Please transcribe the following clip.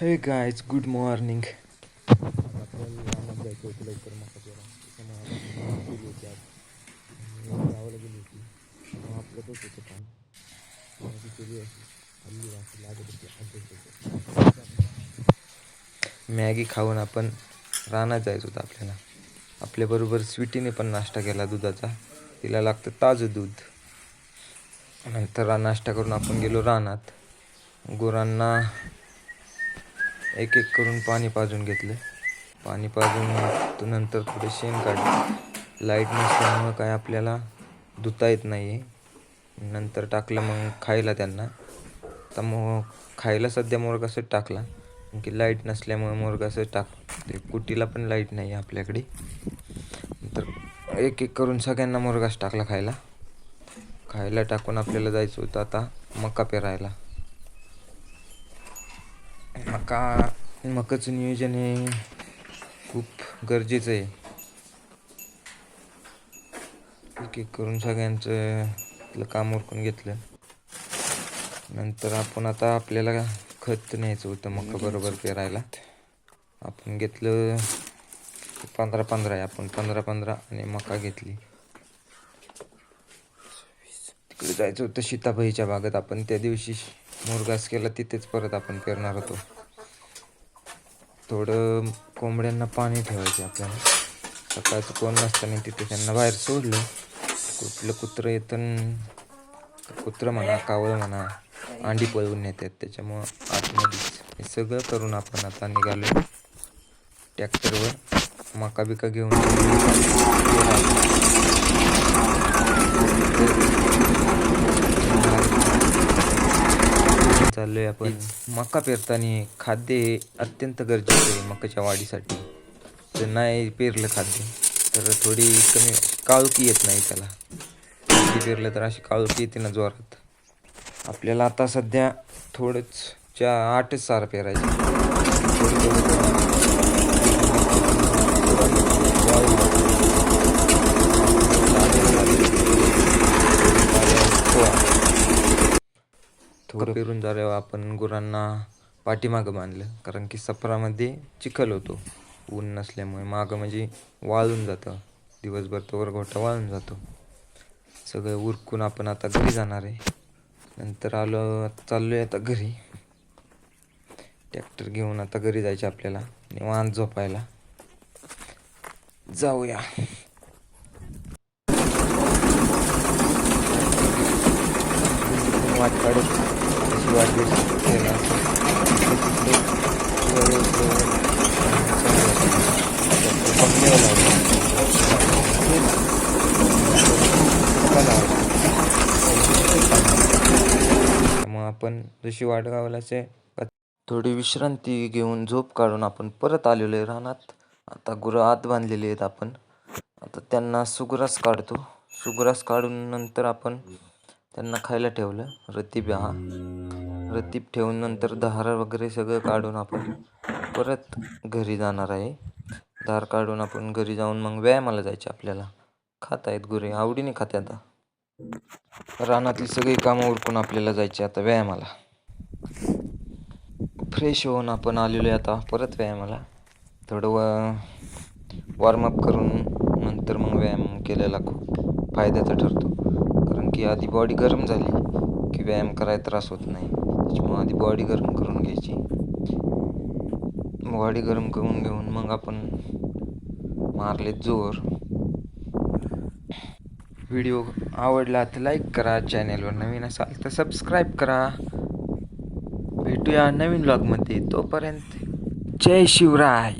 हे guys good morning आपल्याला रानात जायचं होतं लवकर मका होती आज गावाला गेली होती आपलं तोच होतं काम केली हल्ली लागत होती मॅगी खाऊन आपण रानात जायचं होतं आपल्याला. आपल्याबरोबर स्वीटीने पण नाश्ता केला दुधाचा. तिला लागतं ताजं दूध. नंतर नाश्ता करून आपण गेलो रानात. गुरांना एक एक करून पाणी पाजून घेतलं. पाणी पाजून नंतर थोडे शेण काढले. लाइट नसल्यामुळं काय आपल्याला धुता येत नाही आहे नंतर टाकलं मग खायला त्यांना. तर मग खायला सध्या मोरगासच टाकला. की लाइट नसल्यामुळे मोरगासच टाक ते कुटीला पण लाइट नाही आहे आपल्याकडे. तर एक एक करून सगळ्यांना मोरगास टाकला खायला. खायला टाकून आपल्याला जायचं होतं आता मका पेरायला. मका मकाचं नियोजन हे खूप गरजेचं आहे. एक एक करून सगळ्यांचं आपलं काम उरकून घेतलं. नंतर आपण आता आपल्याला खत न्यायचं होतं मका बरोबर पेरायला. आपण घेतलं पंधरा पंधरा आहे. आपण पंधरा पंधरा आणि मका घेतली. तिकडे जायचं होतं सीताबाईच्या भागात आपण त्या दिवशी मुरगास केला तिथेच परत आपण पेरणार होतो. थोडं कोंबड्यांना पाणी ठेवायचे आपल्याला. सकाळचं कोण नसताना तिथे त्यांना बाहेर सोडलं. कुठलं कुत्रं येतं कुत्रं म्हणा कावळ म्हणा अंडी पळवून येतात त्याच्यामुळं आतमध्येच हे सगळं करून आपण आता निघालो. ट्रॅक्टरवर मका बिका घेऊन चाललोय आपण. मका पेरताना खाद्य हे अत्यंत गरजेचं आहे मकाच्या वाढीसाठी. जर नाही पेरलं खाद्य तर थोडी कमी काळुकी येत नाही त्याला. खाद्य पेरलं तर अशी काळुकी येते ना जोरात. आपल्याला आता सध्या थोडंच च्या आठच सारं पेरायचं थोडं थोडं करून थोडं फिरून झाल्यावर आपण गुरांना पाठीमागं बांधलं. कारण की सफरामध्ये चिखल होतो. ऊन नसल्यामुळे मागं म्हणजे वाळून जातं. दिवसभर तोवर गोठा वाळून जातो. सगळं उरकून आपण आता घरी जाणार आहे. नंतर आलो चाललो आहे आता घरी. ट्रॅक्टर घेऊन आता घरी जायचे आपल्याला. निवांत झोपायला. जाऊया. वाट काढत केला मग आपण जशी वाट गावलाचे थोडी विश्रांती घेऊन झोप काढून आपण परत आलेलो आहे रानात. आता गुरं आत बांधलेली आहेत आपण. आता त्यांना सुग्रास काढतो. सुग्रास काढून नंतर आपण त्यांना खायला ठेवलं. रतिब्या हा. रतीब ठेवून नंतर धारा वगैरे सगळं काढून आपण परत घरी जाणार आहे. धार काढून आपण घरी जाऊन मग व्यायामाला जायचे आपल्याला. खात आहेत गुरे आवडीने खाते आता. रानातली सगळी कामं उरकून आपल्याला जायचे आता व्यायामाला. फ्रेश होऊन आपण आलेलो आहे आता परत व्यायामाला. थोडं व वॉर्मअप करून नंतर मग व्यायाम केलेला खूप फायद्याचा ठरतो. कारण की आधी बॉडी गरम झाली की व्यायाम करायला त्रास होत नाही. मग आधी बॉडी गरम करून घ्यायची. बॉडी गरम करून घेऊन मग आपण मारले जोर. व्हिडिओ आवडला तर लाईक करा चॅनेलवर नवीन असाल तर सबस्क्राईब करा. भेटूया नवीन ब्लॉगमध्ये तोपर्यंत जय शिवराय.